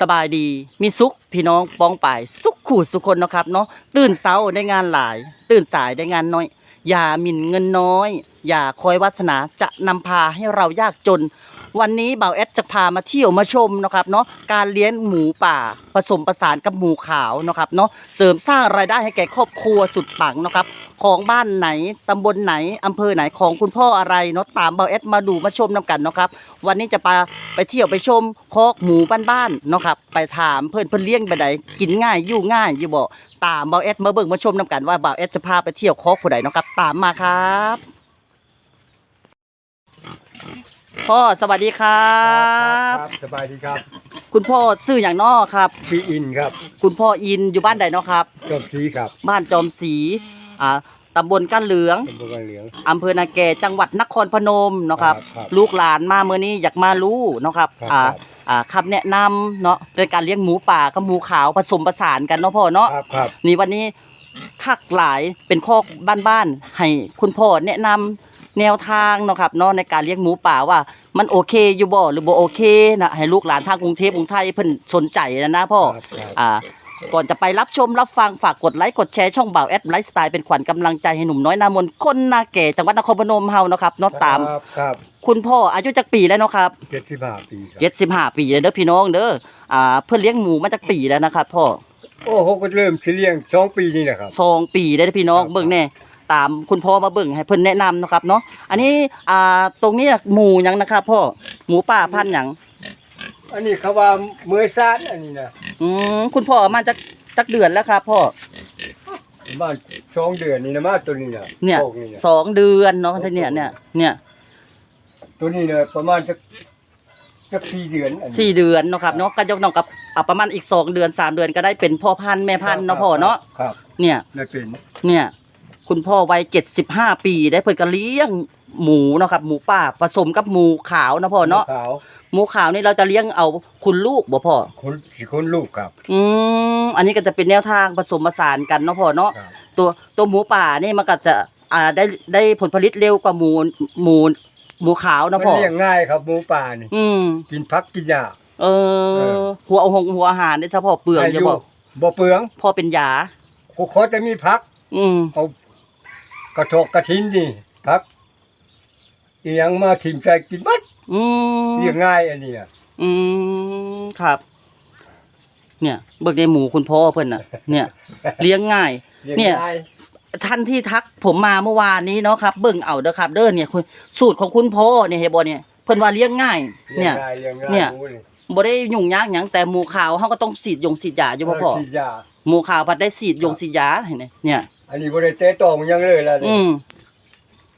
สบายดี มีสุขพี่น้องป้องป่าย สุขขู่สุขคนเนาะครับเนาะตื่นเช้าได้งานหลาย ตื่นสายได้งานน้อย อย่าหมิ่นเงินน้อย อย่าคอยวาสนาจะนำพาให้เรายากจน วันนี้เบาแอดจะพามาเที่ยวมาชมนะครับเนาะการเลี้ยงหมูป่าผสมประสานกับหมูขาวนะครับเนาะเสริมสร้างรายได้ให้แก่ครอบครัวสุดปังนะครับของบ้านไหนตำบลไหนอำเภอไหนของคุณพ่ออะไรเนาะตามเบาแอดมาดูมาชมนำกันนะครับวันนี้จะไปไปเที่ยวไปชมคอกหมูบ้านๆเนาะครับไปถามเพื่อนเพื่อนเลี้ยงไปไหนกินง่ายอยู่ง่ายอยู่บ่ตามเบาแอดมาเบิ่งมาชมนำกันว่าเบาแอดจะพาไปเที่ยวคอกผู้ใดเนาะครับตามมาครับ พ่อสวัสดีครับครับ สบายดีครับ คุณพ่อซื้ออย่างนอครับ พี่อินครับคุณพ่ออินอยู่บ้านใดเนาะครับ จบสีครับบ้านจอมศรีอ่าตำบลก้านเหลืองตำบลกันเหลือง อำเภอนาแกจังหวัดนครพนมเนาะครับ ครับลูกหลานมาเมื่อนี้อยากมารู้เนาะครับครับอ่าครับ อ่าคำแนะนำเนาะในการเลี้ยงหมูป่ากับหมูขาวผสมผสานกันเนาะพ่อเนาะ ครับครับ นี่วันนี้คักหลายเป็นคอกบ้านๆให้คุณพ่อแนะนำ แนวทางเนาะครับเนาะในการเลี้ยงหมูป่าว่า มันโอเคอยู่บ่หรือบ่โอเคนะให้ลูกหลานทางกรุงเทพกรุงไทยเพิ่นสนใจนะนะพ่อครับครับอ่าก่อนจะไปรับชมรับฟังฝากกดไลค์กดแชร์ช่องบ่าวแอดไลฟ์สไตล์เป็นขวัญกำลังใจให้หนุ่มน้อยนามนคนนาแก่จังหวัดนครพนมเฮาเนาะครับเนาะตาม ครับครับคุณพ่ออายุจักปีแล้วเนาะครับเจ็ดสิบห้าปีครับเจ็ดสิบห้าปีแล้วเด้อพี่น้องเด้ออ่าเพื่อนเลี้ยงหมูมาจักปีแล้วนะครับพ่อโอ้โหก็เริ่มสิเลี้ยงสองปีนี่นะครับ สองปีได้อพี่น้องครับ เบิ่งแน่ ตามคุณพ่อมาเบิ่งให้เพิ่นแนะนำเนาะครับเนาะอันนี้อ่าตรงนี้หมูหยังนะครับพ่อหมูป่าพันธุ์หยังอันนี้เขาว่าเมื่อซาดอันนี้นะอืมคุณพ่อมาจักจักเดือนแล้วครับพ่อบ้านสองเดือนนี่นะมาตัวนี้นะเนี่ยพวกนี่นะสองเดือนเนาะท่านเนี่ยเนี่ยเนี่ยตัวนี้เนี่ยประมาณสักสักสี่เดือนอันนี้ สี่เดือนเนาะครับเนาะก็ยกน้องกับอะประมาณอีกสองเดือนสามเดือนก็ได้เป็นพ่อพันธุ์แม่พันธุ์เนาะพ่อเนาะครับเนี่ยได้เป็น เนี่ย คุณพ่อวัยเจ็ดสิบห้าปีได้เพิ่นก็เลี้ยงหมูเนาะครับหมูป่าผสมกับหมูขาวเนาะพ่อเนาะขาวหมูขาวนี่เราจะเลี้ยงเอาคุณลูกบ่พ่อคนสี่คนลูกครับ อืมอันนี้ก็จะเป็นแนวทางผสมผสานกันเนาะพ่อเนาะครับ ตัวตัวหมูป่านี่มันก็จะอ่าได้ได้ผลผลิตเร็วกว่าหมูหมูหมูขาวมัเนาะนพ่อเลี้ยงง่ายครับหมูป่านี่อืม กินพักกินหญ้า เอเอออ หัวเอาหงหัวอาหารได้ซะพ่อเปลืองให้จะยู่บอกบ่เปลืองพ่อเป็นยาเขาจะมีพัก อืมเอา กระโถกกระทินนี่พักเอียงมาทิมใส่กินบัดอืมเรียงง่ายอันนี้น่ะอืมครับ เนี่ยเบิกในหมูคุณพ่อเพิ่นน่ะ เนี่ย เลี้ยงง่าย เรียงเนี่ย ง่ายท่านที่ทักผมมาเมื่อวานนี้เนาะครับ เบิ่งเอาเด้อครับ เด้อเนี่ยคุณสูตรของคุณพ่อเนี่ยเฮดบ่เนี่ยเพิ่นว่าเลี้ยงง่าย เรีเนี่ย ยงง่ายเรียงง่ายเนี่ย หมูนี่บ่ได้ยุ่งยากหยังแต่หมูขาวเฮาก็ต้องฉีดยงฉีดยาอยู่บ่พ่อเฉีดยาหมูขาวพัดได้ฉีดยงฉีดยาเห็นไหมเนี่ย อันนี้บ่ได้เตะตองยังเลยล่ะนี่อืม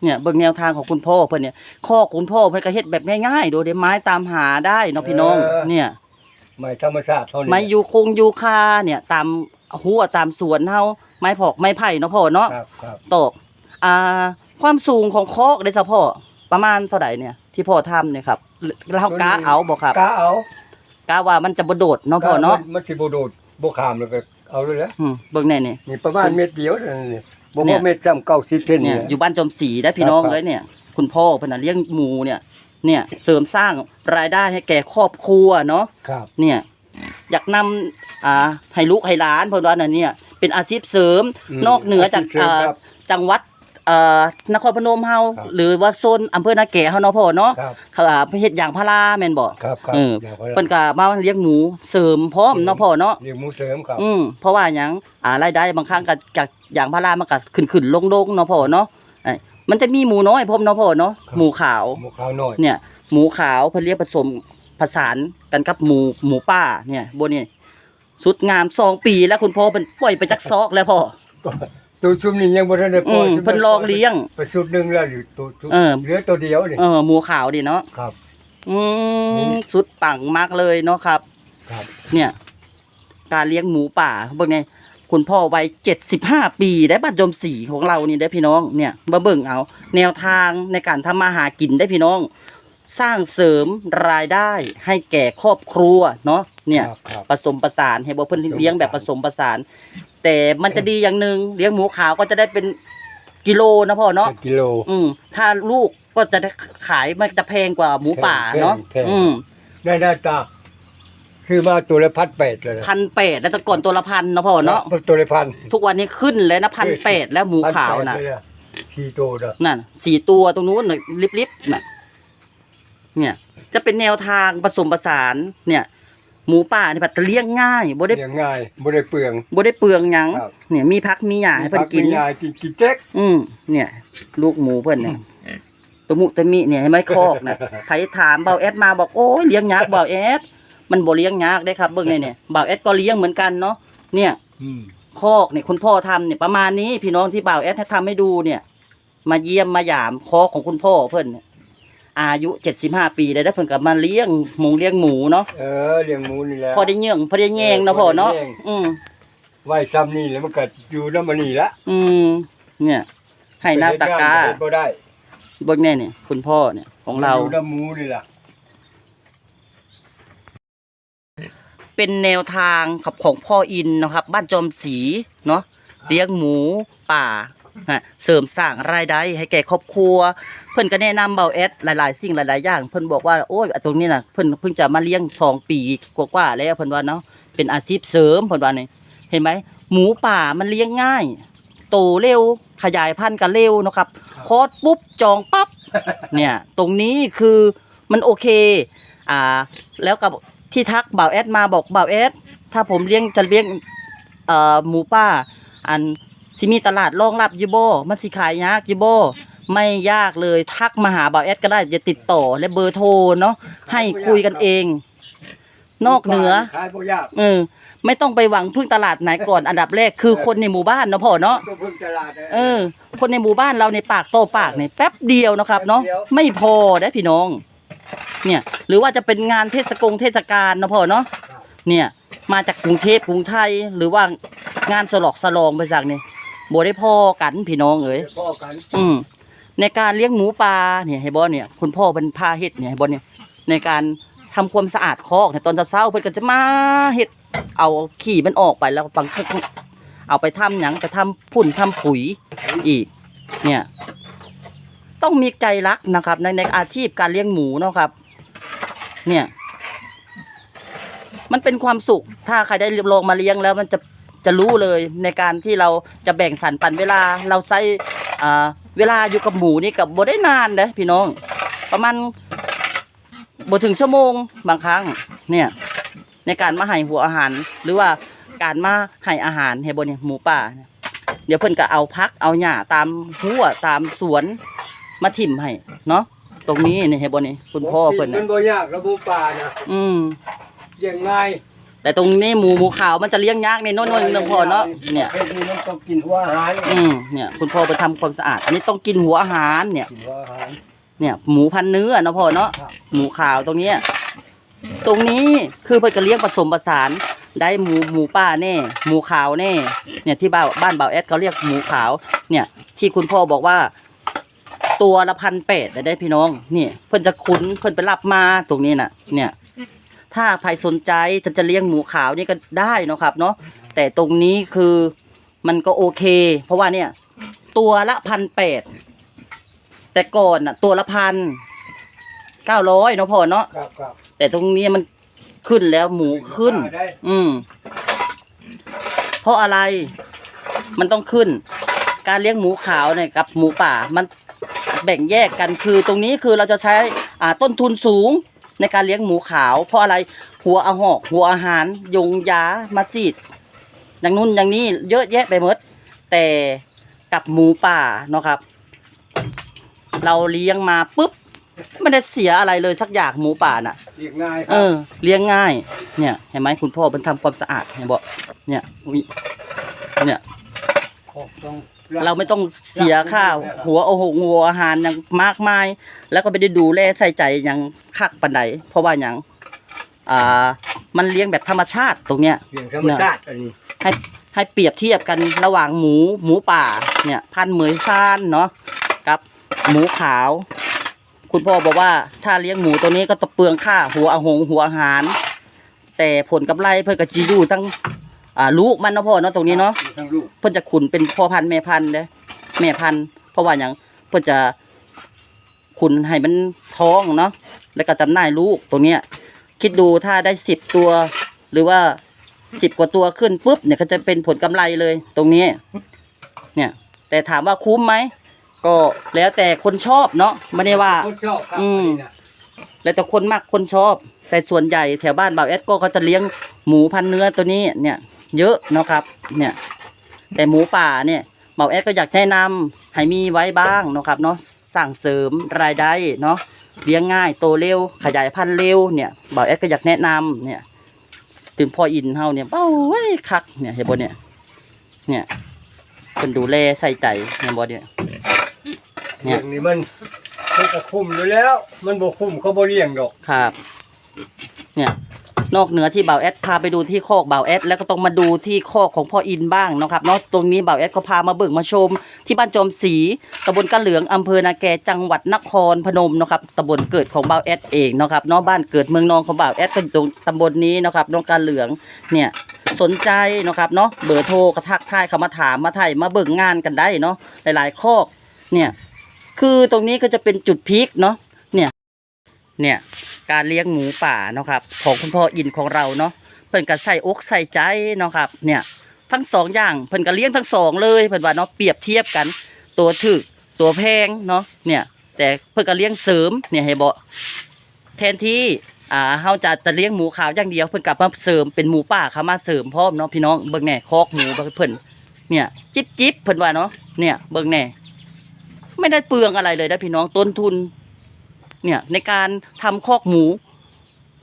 เนี่ยเบิ่งแนวทางของคุณพ่อเพิ่นเนี่ยข้อคุณพ่อเพิ่นก็เฮ็ดแบบง่ายๆโดยได้ไม้ตามหาได้เนาะพี่น้อง เนี่ย ไม่ธรรมชาติเท่านี้ไม้ยูคงยูคาเนี่ย ตามหัวตามสวนเฮาไม้ผอกไม้ไผ่เนาะพ่อเนาะครับครับตกอ่า ความสูงของคอกได้ซะพ่อประมาณเท่าไหร่เนี่ย ที่พ่อทำเนี่ยครับเรากาเอาบ่ครับกาเอากาว่ามันจะบ่โดดเนาะพ่อเนาะมัมันสิบ่โดดบ่ข้ามแล้วก็ เอาเลยแหละอืมเบิ่งแน่นี่ นี่ประมาณเม็ดเดียวเท่านั้นนี่บ่เนี่บ่ยเม็ดซ้ำ90เซนเนี่เนี่ยยอยู่บ้านจอมศรีได้พี่น้องครับ เลยเนี่ย คุณพ่อเพิ่นนะเลี้ยงหมูเนี่ย เนี่ยเสริมสร้างรายได้ให้แก่ครอบครัวเนาะ ครับ เนี่ยอยากนำอ่าให้ลูกให้หลานเพิ่นว่านั่นเนี่ยเป็นอาชีพเสริมมนอกเหนือจากชีพเสริมอ่าครับ จังหวัด เอ่อนครพนมเฮาครับ หรือว่าโซนอำเภอนาแก่เฮาเนาะพ่อเนาะครับเขาอ่าเฮ็ดอย่างพาราแม่นบ่ครับครับเออดี๋ยวขาเพิ่นก็มาเลี้ยงหมูเสริมพร้อมเนาะพ่อเนาะเลี้ยงหมูเสริมครับ อืมเพราะว่าหยังอ่ารายได้บางครั้งก็จากอย่างพารามันก็ขึ้นขึ้นลงลงเนาะพ่อเนาะไอ้มันจะมีหมูน้อยพร้อมเนาะพ่อเนาะหมูขาว หมูขาวน้อย เนี่ย หมูขาวเพิ่นเรียกผสมผสานกันกับหมูหมูป่าเนี่ยบนนี่สุดงามสองปีแล้วคุณพ่อเพิ่นปล่อยไปจักซอกแล้วพ่อ ตัวชุมนี้ยังบ่ทันได้ปล่อยอืมชุมเพิ่นลองเลี้ยงไปชุดหนึงแล้วอยู่ตัวชุดเออ เหลือตัวเดียวนี่เออหมูขาวดิเนาะครับ อืมสุดปังมากเลยเนาะครับ ครับเนี่ย การเลี้ยงหมูป่าเบิ่งไงคุณพ่อวัยเจ็ดสิบห้าปีได้บัตรจมสีของเรานี่ได้พี่น้องเนี่ยมาเบิ่งเอา แนวทางในการทำมาหากินได้พี่น้อง สร้างเสริมรายได้ให้แก่ครอบครัวเนาะเนี่ยครับครับ ผสมประสานให้บ่เพิ่นผสมเลี้ยงแบบผสมประสาน แต่มันจะดีอย่างหนึ่งเลี้ยงหมูขาวก็จะได้เป็นกิโลนะพ่อเนาะ เป็นกิโล อืมถ้าลูกก็จะได้ขายมันจะแพงกว่าหมูป่าเนาะแพงแพง อืมได้หน้าตาซื้อมาตัวละพันแปดเลยนะพันแปดแล้วแต่ก่อนตัวละพันเนาะพ่อเนาะตัวละพันทุกวันนี้ขึ้นเลยนะพันแปดแล้วหมูขาวน่ะ1,800เลยสี่ตัวนะนั่นสี่ตัวตรงนู้นน่ะลิบๆน่ะ เนี่ย จะเป็นแนวทางผสมผสานเนี่ย หมูป่าเนี่ยปัดเลี้ยงง่ายบ่ได้เลี้ยงง่ายบ่ได้เปลืองบ่ได้เปลืองหยังครับ เนี่ยมีพักมีหญ้าให้เพิ่นกิน มีง่ายกินกินเจ๊ก อืมเนี่ย ลูกหมูเพิ่นเนี่ยตัวมุตัวมิเนี่ยให้ไหม่คอกนะไผถามเบาแอดมาบอกโอ้ยเลี้ยงยากเบาแอดมันบ่เลี้ยงยากได้ครับเบิ่งเนี่ยเนี่ยเบาแอดก็เลี้ยงเหมือนกันเนาะเนี่ยอืมคอกเนี่ยคุณพ่อทำเนี่ยประมาณนี้พี่น้องที่เบาแอดให้ทำให้ดูเนี่ย มาเยี่ยมมาหยามคอกของคุณพ่อเพิ่นเนี่ย อายุเจ็ดสิบห้าปีได้แล้วเพิ่นก็มาเลี้ยงหมูเลี้ยงหมูเนาะเออเลี้ยงหมูนี่แหละพอได้เยื่องพอได้แยงเนาะพ่อเนาะพอได้แยงอืมไว้ซ้ำนี่แล้วมันก็อยู่น้ำมันนี่ละอืมเนี่ยให้หน้าตากาเฮ็ดบ่ได้เบิ่งแน่เนี่ยคุณพ่อเนี่ยของเราอยู่น้ำหมูนี่ล่ะเป็นแนวทางกับของพ่ออินนะครับ บ้านจอมศรีเนาะเลี้ยงหมูป่าฮะเสริมสร้างรายได้ให้แก่ครอบครัวเพิ่นก็แนะนำเบาแอดหลาย ๆ สิ่งหลาย ๆ อย่าง เพิ่นบอกว่าโอ้ยตรงนี้น่ะเพิ่นเพิ่งจะมาเลี้ยงสองปีกว่าๆแล้วเพิ่นว่าเนาะเป็นอาชีพเสริมเพิ่นว่านี่เห็นไหมหมูป่ามันเลี้ยงง่าย โตเร็วขยายพันธุ์ก็เร็วเนาะครับคลอดปุ๊บจองปั๊บเนี่ยตรงนี้คือมันโอเคอ่าแล้วกับที่ทักบ่าวแอดมาบอกบ่าวแอดถ้าผมเลี้ยงจะเลี้ยงเอ่อหมูป่า อันสิมีตลาดรองรับอยูโบมันสิขายยากอยูโบ ไม่ยากเลยทักมาหาบ่าวแอดก็ได้จะติดต่อและเบอร์โทรเนาะให้คุยกันเอง นอกเหนือ ขายบ่ยากเออ ไม่ต้องไปหวังพึ่งตลาดไหนก่อนอันดับแรกคือคนในหมู่บ้านเนาะพ่อเนาะตัวเพิ่งตลาดเออ คนในหมู่บ้านเราในปากโตปากเนี่ยแป๊บเดียวนะครับ เนาะแป๊บเดียวไม่พอได้พี่น้อง เนี่ย หรือว่าจะเป็นงานเทศกงเทศกาลเนาะพ่อเนาะเนี่ย มาจากกรุงเทพกรุงไทย หรือว่างานสลอกสลองไปจากนี่โบได้พอกันพี่น้องเอ๋ยพ่อกัน อืม ในการเลี้ยงหมูปลาเนี่ยให้บอเนี่ยคุณพ่อเป็นพาเฮ็ดเนี่ยให้บอเนี่ยในการทำความสะอาดคอกเนี่ยตอนเช้าเพิ่อนก็จะมาเฮ็ดเอาขี้มันออกไปแล้วฟังเอาไปทำหยังไปทำพุ่นทำปุ๋ยอีก เนี่ย ต้องมีใจรักนะครับ ในในอาชีพการเลี้ยงหมูเนาะครับ เนี่ย มันเป็นความสุข ถ้าใครได้ลองมาเลี้ยงแล้วมันจะจะรู้เลยในการที่เราจะแบ่งสรรปันเวลาเราใช้อ่า เวลาอยู่กับหมูนี่กับบ่ได้นานเลยพี่น้อง ประมาณบ่ถึงชั่วโมงบางครั้ง เนี่ย ในการมาให้หัวอาหาร หรือว่าการมาให้อาหารให้บนเนี่ยหมูป่าเนี่ยเดี๋ยวเพิ่นก็เอาพักเอาหญ้าตามหัวตามสวนมาถิ่มให้เนาะตรงนี้นี่ให้บนนี่คุณพ่อเพิ่นมัน่ะนบ่ยากระบุป่านะอืมเลี้ยงง่าย แต่ตรงนี้หมูหมูขาวมันจะเลี้ยงยากในโน้นๆนึงพอเนาะเนี่ยเพศนี้มันต้องกินหัวอาหารอืมเนี่ยคุณพ่อไปทำความสะอาด อันนี้ต้องกินหัวอาหารเนี่ย กินหัวอาหารเนี่ย หมูพันเนื้อเนาะพ่อเนาะครับหมูขาวตรงเนี้ยตรงนี้คือเพิ่นก็เลี้ยงผสมผสานได้หมูหมูป่าแน่ หมูขาวแน่ เนี่ยที่บ้านบ้านเบาแอดเขาเรียกหมูขาว เนี่ย ที่คุณพ่อบอกว่า ตัวละพันแปดได้พี่น้องเนี่ยเพิ่นจะคุ้นเพิ่นไปรับมาตรงนี้น่ะ เนี่ย ถ้าใครสนใจจะจะเลี้ยงหมูขาวนี่ก็ได้เนาะครับเนาะแต่ตรงนี้คือมันก็โอเค เพราะว่าเนี่ย ตัวละพันแปดแต่ก่อนน่ะ ตัวละพันเก้าร้อยเนาะพ่อเนาะครับครับแต่ตรงนี้มันขึ้นแล้วหมูขึ้น ได้อืม เพราะอะไร มันต้องขึ้น การเลี้ยงหมูขาวเนี่ยกับหมูป่า มันแบ่งแยกกันคือ ตรงนี้คือเราจะใช้อ่าต้นทุนสูง ในการเลี้ยงหมูขาว เพราะอะไรหัวอาหอกหัวอาหาร ยงยามาซีด อย่างนู้นอย่างนี้เยอะแยะไปหมดแต่กับหมูป่าเนาะครับ เราเลี้ยงมาปุ๊บไม่ได้เสียอะไรเลยสักอย่างหมูป่าน่ะเลี้ยงง่ายคเอรับอ เลี้ยงง่าย เนี่ยเห็นไหมคุณพ่อมันทำความสะอาดเห็นบอกเนี่ยอุ๊ยเนี่ยต้อง เราไม่ต้องเสียค่าหัวโอ้โหหัวอาหารอย่างมากมาย แล้วก็ไม่ได้ดูแลใส่ใจอย่างคักปันใดเพราะว่าอย่างอ่า มันเลี้ยงแบบธรรมชาติตรงเนี้ย เลี้ยงธรรมชาติอันนี้ให้ให้เปรียบเทียบกันระหว่างหมูหมูป่าเนี่ย พันธุ์เหมยซ่านเนาะกับหมูขาว คุณพ่อบอกว่าถ้าเลี้ยงหมูตัวนี้ก็ต้องเปลืองค่าหัวอาหงหัวอาหาร แต่ผลกำไรเพื่อกับจีอยู่ตั้ง อ่าลูกมันเนาะพ่อเนาะตรงนี้เนาะทั้งลูกเพิ่นจะขุนเป็นพ่อพันธุ์แม่พันธุ์เด้แม่พันธุ์เพราะว่าอย่างเพิ่นจะขุนให้มันท้องเนาะแล้วก็จำหน่ายลูกตรงเนี้ย คิดดูถ้าได้สิบตัว หรือว่าสิบกว่าตัวขึ้นปุ๊บเนี่ยก็จะเป็นผลกำไรเลย ตรงนี้ เนี่ย แต่ถามว่าคุ้มไหมก็แล้วแต่คนชอบเนาะไม่ได้ว่า คนชอบครับอืมอันนี้น่ะแล้วแต่คนมากคนชอบ แต่ส่วนใหญ่แถวบ้านบ่าวแอดก็เขาจะเลี้ยงหมูพันเนื้อตัวนี้เนี่ย เยอะเนาะครับ เนี่ย แต่หมูป่าเนี่ยบ่าวแอดก็อยากแนะนำให้มีไว้บ้างเนาะครับเนาะสั่งเสริมรายได้เนาะเลี้ยงง่ายโตเร็ว ขยายพันธุ์เร็วเนี่ยบ่าวแอดก็อยากแนะนำเนี่ย ถึงพ่ออินเฮาเนี่ยเป้าเว้ยคักเนี่ยเห็นบ่เนี่ย เนี่ยคนดูแลใส่ใจเห็นบ่เนี่ยเนี่เรื่ยองนี้มันมันก็คุ้มอยู่แล้ว มันบ่คุ้มเขาบ่เลี้ยงดอกครับ เนี่ย นอกเหนือที่บ่าวแอดพาไปดูที่โคอกบ่าวแอดแล้วก็ต้องมาดูที่โคกของพ่ออินบ้างนะครับเนาะตรงนี้บ่าวแอดก็พามาเบิ่งมาชม ที่บ้านจอมศรีตำบลกะเหลืองอำเภอนาแกจังหวัดนครพนมนะครับตำบลเกิดของบ่าวแอดเองนะครับเนาะบ้านเกิดเมืองนองของบ่าวแอดก็อยู่ตรงตำบลนี้นะครับน้องกะเหลืองเนี่ยสนใจนะครับเนาะเบอร์โทรกระทักทายเขามาถามมาไถ่มาเบิ่งงานกันได้เนาะหลายๆโคกเนี่ยคือตรงนี้ก็จะเป็นจุดพีคเนาะ เนี่ยการเลี้ยงหมูป่าเนาะครับของคุณพ่ออินของเราเนาะเพิ่นก็ใส่อกใส่ใจเนาะครับเนี่ยทั้งสองอย่างเพิ่นก็เลี้ยงทั้งสองเลยเพิ่นว่าเนาะเปรียบเทียบกัน ตัวถึกตัวแพงเนาะเนี่ยแต่เพิ่นก็เลี้ยงเสริมเนี่ยให้บ่แทนที่อ่าเฮาจะจะเลี้ยงหมูขาวอย่างเดียวเพิ่นกลับมาเสริมเป็นหมูป่าเข้ามาเสริมพร้อมเนาะพี่น้องเบิ่งแหน่คอกหมูเพิ่นเนี่ยจิ๊บจิ๊บเพิ่นว่าเนาะเนี่ยเบิ่งแหน่ไม่ได้เปลืองอะไรเลยนะพี่น้องต้นทุน เนี่ยในการทำคอกหมู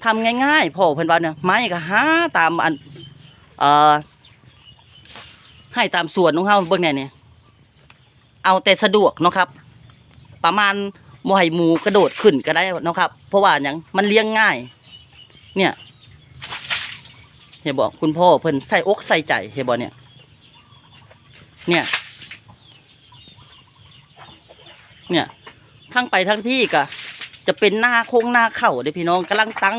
ทำง่ายๆพ่อเพิ่นว่าเนี่ยไม้ก็หาตามอันเอ่อให้ตามส่วนของเฮาเบิ่งแหน่เนี่ยเอาแต่สะดวกเนาะครับ ประมาณบ่ให้หมูกระโดดขึ้นก็ได้เนาะครับ เพราะว่าหยังมันเลี้ยงง่าย เนี่ยเห็นบอกคุณพ่อเพิ่นใส่อกใส่ใจเห็นบอกเนี่ย เนี่ย เนี่ย ทั้งไปทั้งที่ก็ จะเป็นหน้าโค้งหน้าเข่าเด้อพี่น้องกำลังตั้ง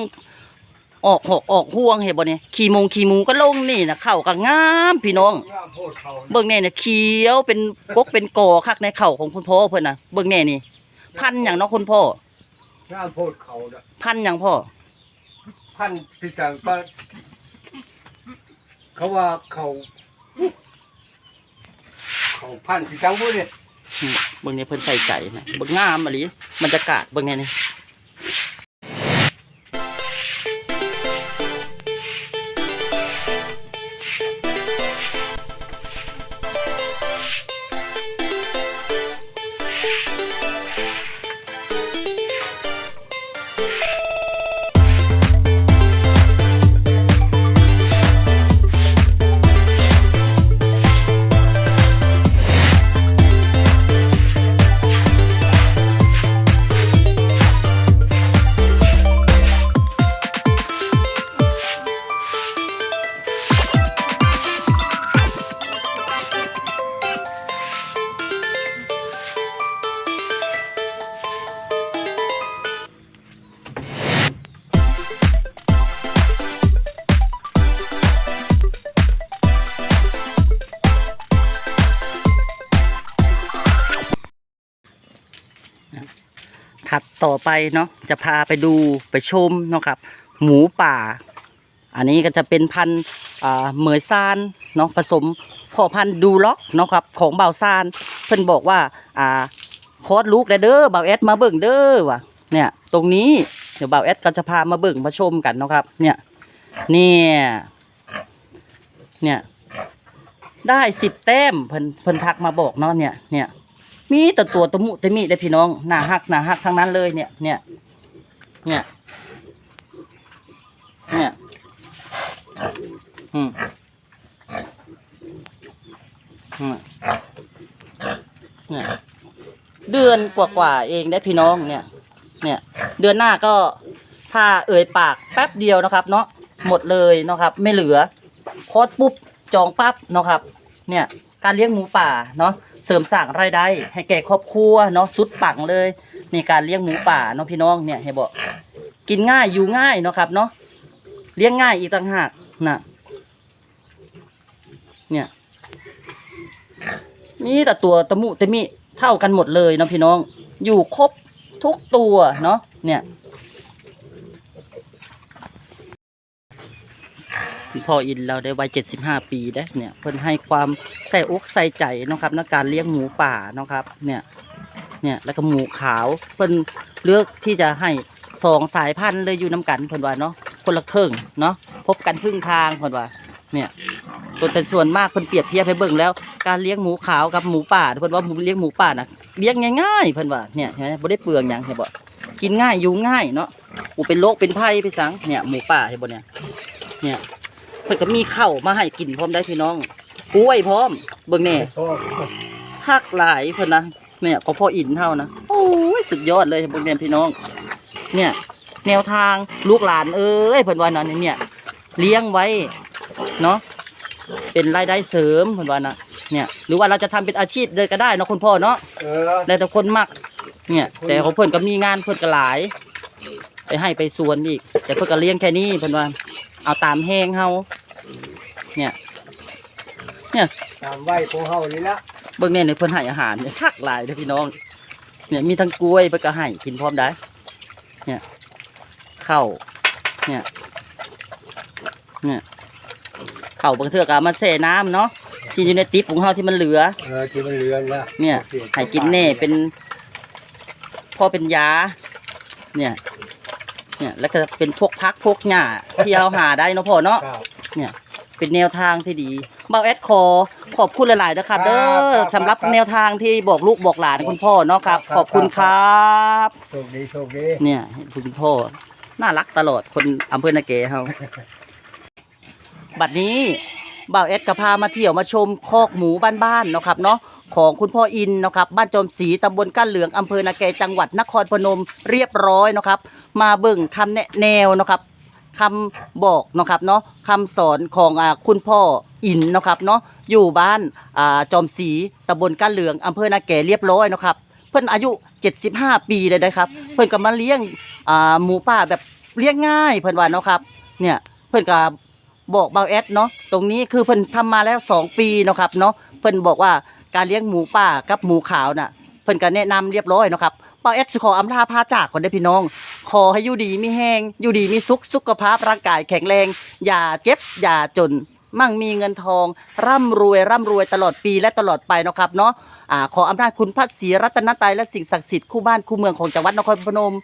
ออกหอกออกห่วงเห็นบ่เนี่ยขี่มงขี่หมูก็ลงนี่นะเข่าก็งามพี่น้องงามโพดเขาเบิ่งแน่เนี่ยเขียวเป็นกกเป็นกอคักในเข่าของคุณพ่อเพิ่นน่ะเบิ่งแน่นี่ พันอย่างเนาะคุณพ่องามโพดเขาน่ะพันอย่างพ่อ พันพิสังก็เขาว่าเขาเขาพันพิสังบ่เนี่ยอืม เบิ่งนี้เพิ่นใส่ใจนะเบิ่งงามอะลิบรรยากาศเบิ่งแน่ นี่ถัดต่อไปเนาะจะพาไปดูไปชมเนาะครับ หมูป่า อันนี้ก็จะเป็นพันธุ์อ่าเหมยซานเนาะผสมพ่อพันธุ์ดูล็อกเนาะครับของเบาซานเพิ่นบอกว่าอ่าคอดลูกแล้วเด้อเบาแอดมาเบิ่งเด้อว่ะเนี่ยตรงนี้เดี๋ยวเบาแอดก็จะพามาเบิ่งมาชมกันเนาะครับ เนี่ยเนี่ยเนี่ยได้สิบแต้มเพิ่นเพิ่นทักมาบอกเนาะเนี่ยเนี่ย มีแต่ตัวตะมุตะมิได้พี่น้องหน้าหักหน้าหักทั้งนั้นเลยเนี่ย เนี่ย เนี่ย เนี่ยอืมอืมเนี่ยเดือนกว่าๆเองได้พี่น้องเนี่ย เนี่ย เดือนหน้าก็ถ้าเอ่ยปากแป๊บเดียวนะครับ เนาะหมดเลยเนาะครับ ไม่เหลือโคตรปุ๊บจองปั๊บเนาะครับ เนี่ย การเลี้ยงหมูป่าเนาะ เสริมสร้างรายได้ ให้แก่ครอบครัวเนาะสุดปังเลยนี่การเลี้ยงหมูป่าเนาะพี่น้องเนี่ยให้บอกกินง่ายอยู่ง่ายเนาะครับ เนาะเลี้ยงง่ายอีกต่างหากนะเนี่ยนี่แต่ตัวตะมุตะมิเท่ากันหมดเลยเนาะพี่น้อง อยู่ครบทุกตัวเนาะเนี่ย คุณ พ่ออินเราได้วัย75ปีได้เนี่ยเพิ่นให้ความใส่อกใส่ใจนะครับในการเลี้ยงหมูป่านะครับเนี่ยเนี่ยแล้วก็หมูขาวเพิ่นเลือกที่จะให้สองสายพันธุ์เลยอยู่น้กันเพิ่นว่าเนาะคนละครึ่งเนาะพบกันครึ่งทางเพิ่นว่าเนี่ยตัวแต่ส่วนมากเพิ่นเปรียบเทียบให้เบิ่งแล้วการเลี้ยงหมูขาวกับหมูป่าเพิ่นว่าเลี้ยงหมูป่าน่ะเลี้ยงง่ายๆเพิ่นว่าเนี่ยเห็นไหมบ่ได้เปลืองหยังเห็นบ่กินง่ายอยู่ง่ายเนาะอูเป็นโรคเป็นภัยไปสังเนี่ยหมูป่าเห็นบ่เนี่ยเนี่ย เพิ่นก็มีข้าวมาให้กินพร้อมได้พี่น้องกล้วยพร้อม เบิ่งแน่พ่อคักหลายเพิ่นนะเนี่ยก็พออินเท่านะโอ้ยสุดยอดเลยพวกเนี่ยพี่น้อง เนี่ย แนวทางลูกหลานเอ้ยเพิ่นว่านั้นเนี่ย เลี้ยงไว้เนาะเป็นรายได้เสริมเพิ่นว่านะเนี่ยหรือว่าเราจะทำเป็นอาชีพเลยก็ได้เนาะคุณพ่อเนาะเออแล้วแต่คนมัก เนี่ย แต่ของเพิ่นก็มีงานเพิ่นก็หลาย ไปให้ไปสวนอีก แต่เพิ่นก็เลี้ยงแค่นี้เพิ่นว่าเอาตามแห้งเฮา เนี่ยตามไหวของเฮานี่ละเบิ่งเนี่ยในเพิ่นให้อาหารเนี่ยคักหลายเด้อพี่น้อง เนี่ยมีทั้งกล้วยเพิ่นก็ให้กินพร้อมได้ เนี่ยข้าวเนี่ย เนี่ยข้าวบางเทื่อก็เอามาแช่น้ำเนาะที่อยู่ในติ๊บของเฮาที่มันเหลือ เออที่มันเรือนละเนี่ยให้กินแน่เป็นพอเป็นยา เนี่ย เนี่ยแล้วก็เป็นพวกพักพวกหญ้าที่เราหาได้เนาะพ่อเนาะ ครับเป็นแนวทางที่ดีเบาแอดขอขอบคุณหลายๆนะครับเด้ครัอบสำหรับครับแนวทางที่บอกลูกบอกหลานคุณพ่อเนาะครับครับ ขอบคุณครับโชคดีโชคดีเนี่ยคุณพ่อน่ารักตลอดคนอำเภอนาเกเฮาบัดนี้บ่าวเอสก็พามาเที่ยวมาชมคอกหมูบ้านๆเนาะครับเนาะของคุณพ่ออินเนาะครับบ้านโจมศรีตำบลก้านเหลืองอำเภอนาเกจังหวัดนครพนมเรียบร้อยเนาะครับ มาเบิ่งคำแนะแนวเนาะครับ คำบอกนะครับเนาะคำสอนของอคุณพ่ออินนะครับเนาะอยู่บ้านอาจอมศรีตำบลก้านเหลืองอำเภอนาแก่เรียบร้อยนะครับเพิ่อนอายุ 75 ปีเลยนะครับ เพิ่อนก็มาเลี้ยงหมูป่าแบบเลี้ยงง่ายเพิ่อนว่าเนาะครับเนี่ยเพิ่อนก็บอกเบาแอดเนาะตรงนี้คือเพิ่นทำมาแล้ว 2 ปีนะครับเนาะเพิ่นบอกว่าการเลี้ยงหมูป่ากับหมูขาวน่ะเพิ่นก็แนะนำเรียบร้อยนะครับ เบาแอดสิขออำลาพาจากก่อนเด้พี่น้อง ขอให้อยู่ดีมีแห้งอยู่ดีมีสุขสุขภาพร่างกายแข็งแรง อย่าเจ็บ อย่าจน มั่งมีเงินทอง ร่ำรวยร่ำรวยตลอดปีและตลอดไปนะครับเนาะอ่าขออำนาจคุณพระศรีรัตนตรัยและสิ่งศักดิ์สิทธิ์คู่บ้านคู่เมืองของจังหวัดนครพนม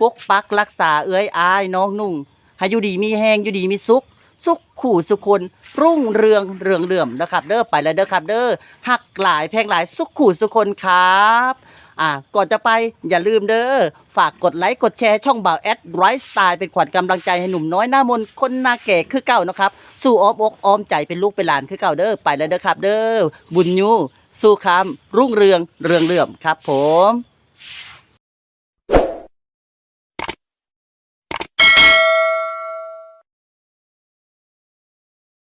ปกปักรักษาเอื้อยอายน้องนุ่งให้อยู่ดีมีแห้งอยู่ดีมีสุขสุขขู่สุคน รุ่งเรืองเรืองเรื่อมนะครับ เด้อไปแล้วเด้อครับ เด้อหักหลายแพงหลายสุขขู่สุคนครับ อ่าก่อนจะไปอย่าลืมเด้อฝากกดไลค์กดแชร์ช่องบ่าวแอดไรสไตล์เป็นขวัญกำลังใจให้หนุ่มน้อยหน้ามนคนหน้าแก่คือเก่านะครับ สู้อ้อมอกอ้อมใจเป็นลูกเป็นหลานคือเก่าเด้อไปแล้วเด้อครับ เด้อบุญยูสู้คำรุ่งเรืองเรืองเรื่อมครับผม